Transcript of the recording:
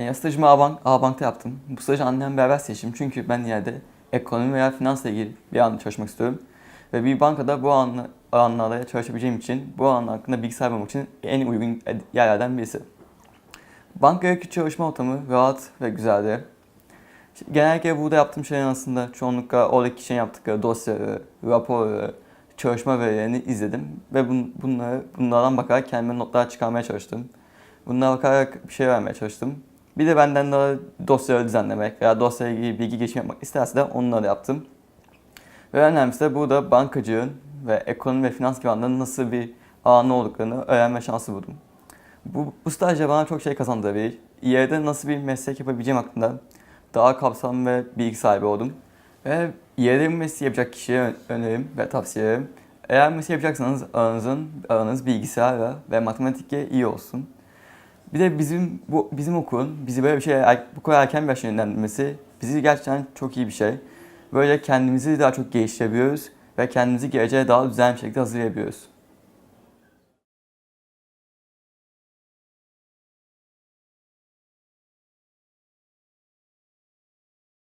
Yani stajımı A-Bank, A-Bank'ta yaptım. Bu stajı annem beraber seçtim çünkü ben ileride ekonomi veya finansla ilgili bir alanda çalışmak istiyorum. Ve bir bankada bu alanla- alanlarda çalışabileceğim için bu alan hakkında bilgi sahibi olmak için en uygun yerlerden birisi. Bankadaki çalışma ortamı rahat ve güzeldi. Genellikle burada yaptığım şeyler aslında çoğunlukla oradaki kişinin yaptıkları dosyaları, raporları, çalışma verilerini izledim ve bun, bunları, bunlardan bakarak kendime notlar çıkarmaya çalıştım. Bunlara bakarak bir şey vermeye çalıştım. Bir de benden daha dosyaları düzenlemek veya dosyayla ilgili bilgi geçimi yapmak isterse de onları da yaptım. Ve önemlisi de burada bankacılığın ve ekonomi ve finans alanların nasıl bir alanı olduklarını öğrenme şansı buldum. Bu, bu stajda bana çok şey kazandırabilir. İleride nasıl bir meslek yapabileceğim hakkında daha kapsamlı ve bilgi sahibi oldum. Ve ileride bu mesleği yapacak kişiye önerim ve tavsiyelerim. Eğer mesleği yapacaksanız aranızın, aranız bilgisayarla ve matematikle iyi olsun. Bir de bizim bu bizim okulun bizi böyle bir şey bu kadar erken bir yaşta yönlendirmesi bizi gerçekten çok iyi bir şey. Böyle kendimizi daha çok geliştirebiliyoruz ve kendimizi geleceğe daha düzenli bir şekilde hazırlayabiliyoruz.